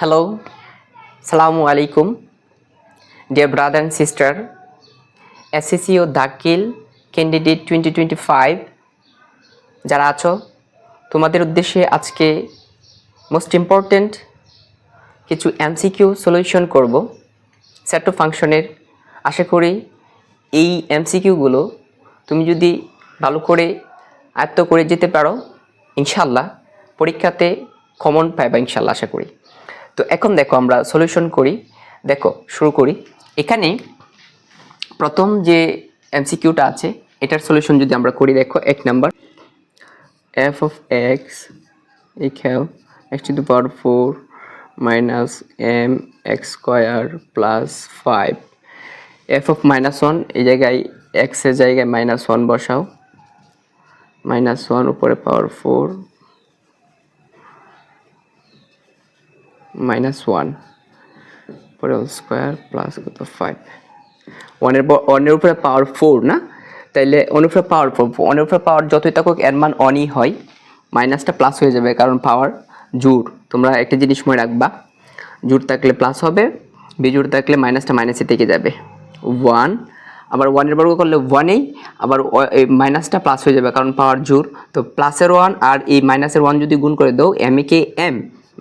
Hello, Salamu alaikum, dear brother and sister, SCCO Dakhil candidate twenty twenty five যারা আছো তোমাদের উদ্দেশ্যে আজকে মোস্ট ইম্পর্ট্যান্ট কিছু এমসিকিউ সলিউশন করব সেট ফাংশনের আশা করি এই এমসিকিউগুলো তুমি যদি ভালো করে আয়ত্ত করে যেতে পারো ইনশাল্লাহ পরীক্ষাতে কমন পাইবা ইনশাল্লাহ আশা করি। তো এখন দেখো আমরা সলিউশন করি। দেখো, শুরু করি। এখানে প্রথম যে এমসিকিউটা আছে, এটার সলিউশন যদি আমরা করি, দেখো, এক number f of x equal x to the power 4 minus m x square plus 5 f of minus 1 এই জায়গায় এক্সের জায়গায় মাইনাস ওয়ান বসাও। মাইনাস ওয়ান উপরে পাওয়ার ফোর মাইনাস ওয়ান উপরে স্কোয়ার প্লাস কত ফাইভ ওয়ানের ওয়ানের উপরে পাওয়ার ফোর না? তাইলে ওয়ানের উপরে পাওয়ার ফোর ওয়ানের উপরে পাওয়ার যতই থাকুক, এর মান অনই হয়। মাইনাসটা প্লাস হয়ে যাবে, কারণ পাওয়ার জোর তোমরা একটা জিনিস মনে রাখবা জোর থাকলে প্লাস হবে বিজোর থাকলে মাইনাসটা মাইনাসে থেকে যাবে। ওয়ান আবার ওয়ানের বর্গ করলে ওয়ানেই আবার এই মাইনাসটা প্লাস হয়ে যাবে, কারণ পাওয়ার জোর তো প্লাসের ওয়ান আর এই মাইনাসের ওয়ান যদি গুণ করে দাও এম কে এম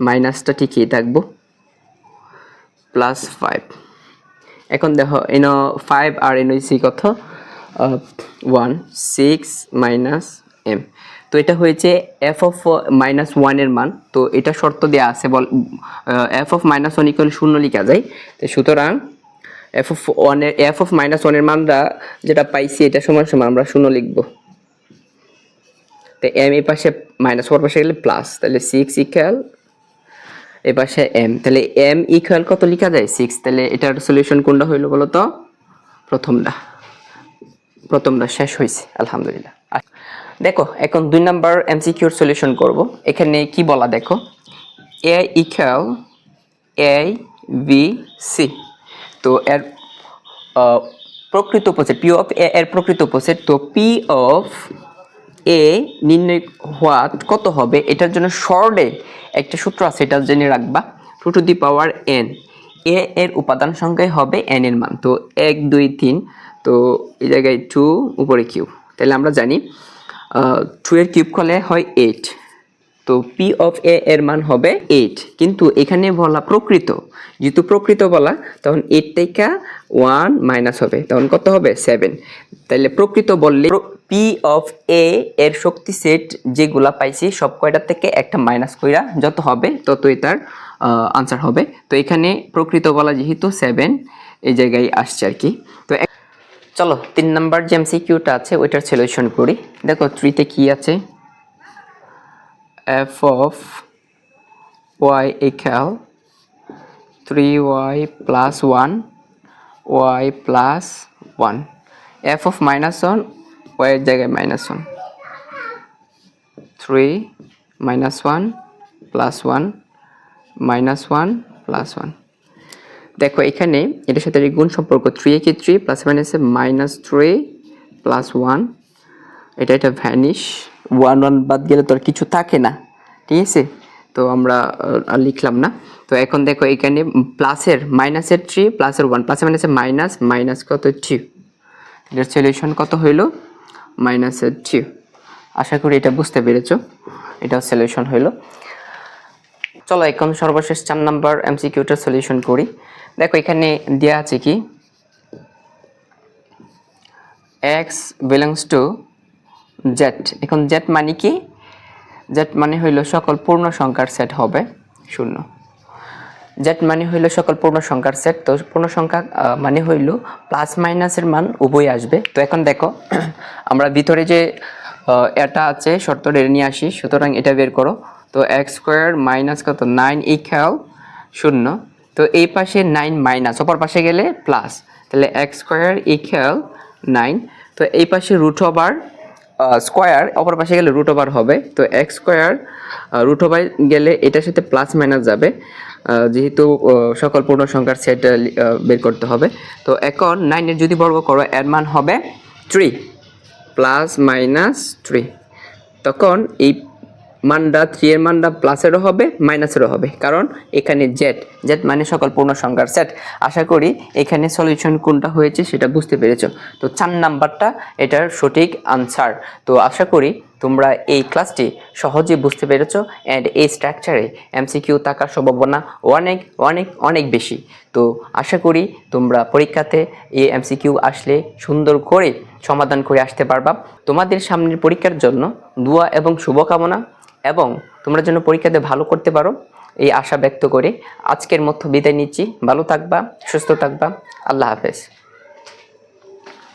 মাইনাসটা ঠিকই থাকব। প্লাস ফাইভ এখন দেখো, এন ফাইভ আর এন সি কত? ওয়ান সিক্স মাইনাস এম তো এটা হয়েছে এফ অফ মাইনাস ওয়ানের মান। তো এটা শর্ত দেওয়া আছে, বল f of minus one equal শূন্য লিখা যায়। তো সুতরাং এফ অফ ওয়ানের এফ অফ মাইনাস ওয়ানের মানটা যেটা পাইছি, এটা সমান সমান আমরা শূন্য লিখব। তো এম এই পাশে মাইনাস ওয়ার পাশে গেলে প্লাস তাহলে সিক্স ইকুয়াল এ পাশে এম তাহলে এম ইকুয়াল কত লেখা যায়? সিক্স তাহলে এটার সলিউশন কোনটা হইল বলো তো প্রথমটা। প্রথমটা শেষ হয়েছে আলহামদুলিল্লাহ। দেখো, এখন দুই নাম্বার এমসিকিউর সলিউশন করব। এখানে কি বলা দেখো? A equal A B C তো এর প্রকৃত উপসেট পি অফ এ এর প্রকৃত উপসেট তো পি অফ এ নির্ণয় হওয়া কত হবে? এটার জন্য শর্টে একটা সূত্র আছে, এটা জেনে রাখবা। Two to the power n A এর উপাদান সংখ্যায় হবে এন এর মান। তো এক, দুই, তিন, তো এই জায়গায় টু উপরে কিউব তাহলে আমরা জানি টু এর কিউব করলে হয় এইট তো পি অফ এ এর মান হবে এইট কিন্তু এখানে বলা প্রকৃত, যেহেতু প্রকৃত বলা, তখন এইট থেকে ওয়ান মাইনাস হবে, তখন কত হবে? সেভেন তাহলে প্রকৃত বললে পি অফ এ এর শক্তি সেট যেগুলা পাইছি, সব কয়টার থেকে একটা মাইনাস কইরা যত হবে, ততই তার আনসার হবে। তো এখানে প্রকৃত বলা যেহেতু সেভেন এই জায়গায় আসছে আর কি। তো চলো, তিন নাম্বার যে এমসিকিউটা আছে, ওইটার সলিউশন করি। দেখো থ্রিতে কি আছে? F of y equal 3y plus 1 y plus 1 f of minus 1 y এর জায়গায় minus 1 3 minus 1 plus 1 minus 1 plus 1 দেখো, এখানে এটার সাথে গুণ সম্পর্ক থ্রি কি থ্রি প্লাস মাইনাসে মাইনাস থ্রি প্লাস ওয়ান এটা এটা ভ্যানিশ ওয়ান ওয়ান বাদ গেলে তো আর কিছু থাকে না, ঠিক আছে? তো আমরা আর লিখলাম না। তো এখন দেখো এখানে প্লাসের মাইনাসের থ্রি প্লাসের ওয়ান প্লাসের মাইনাসের মাইনাস মাইনাস কত থ্রি এটার সলিউশন কত হইল? মাইনাসের থ্রি আশা করি এটা বুঝতে পেরেছ, এটাও সলিউশন হইল। চলো এখন সর্বশেষ চার নাম্বার এমসিকিউটার সলিউশন করি। দেখো এখানে দেওয়া আছে কি? এক্স বিলংস টু জেড এখন জেট মানে কি? জেড মানে হইল সকল পূর্ণ সংখ্যার সেট হবে শূন্য। জেট মানে হইল সকল পূর্ণ সংখ্যার সেট তো পূর্ণ সংখ্যা মানে হইল প্লাস মাইনাসের মান উভয় আসবে। তো এখন দেখো, আমরা ভিতরে যে এটা আছে শর্তটা এটা নিয়ে আসি, সুতরাং এটা বের করো। তো এক্স স্কোয়ার মাইনাস কত? নাইন ইকুয়াল শূন্য। তো এই পাশে নাইন মাইনাস অপর পাশে গেলে প্লাস তাহলে এক্স স্কোয়ার ইকুয়াল নাইন তো এই পাশে রুট ওভার স্কোয়ার অপর পাশে গেলে রুট ওভার হবে। তো এক্স স্কোয়ার রুট ওভার গেলে এটার সাথে প্লাস মাইনাস যাবে। যেহেতু সকল পূর্ণ সংখ্যার সেট বের করতে হবে। তো এখন নাইনের যদি বর্গ করো, এর মান হবে থ্রি প্লাস মাইনাস থ্রি তখন এই মানটা থ্রি এর মানটা প্লাসেরও হবে মাইনাসেরও হবে। কারণ এখানে জেড জেড মানে সকল পূর্ণ সংখ্যার সেট আশা করি এখানে সলিউশন কোনটা হয়েছে সেটা বুঝতে পেরেছ। তো চার নাম্বারটা, এটার সঠিক আনসার তো আশা করি তোমরা এই ক্লাসটি সহজে বুঝতে পেরেছ অ্যান্ড এই স্ট্রাকচারে এমসিকিউ থাকার সম্ভাবনা অনেক অনেক অনেক বেশি। তো আশা করি তোমরা পরীক্ষাতে এই এমসিকিউ আসলে সুন্দর করে সমাধান করে আসতে পারবা। তোমাদের সামনের পরীক্ষার জন্য দোয়া এবং শুভকামনা। এবং তোমরা যেন পরীক্ষাতে ভালো করতে পারো, এই আশা ব্যক্ত করে আজকের মতো বিদায় নিচ্ছি। ভালো থাকবা, সুস্থ থাকবা। আল্লাহ হাফেজ।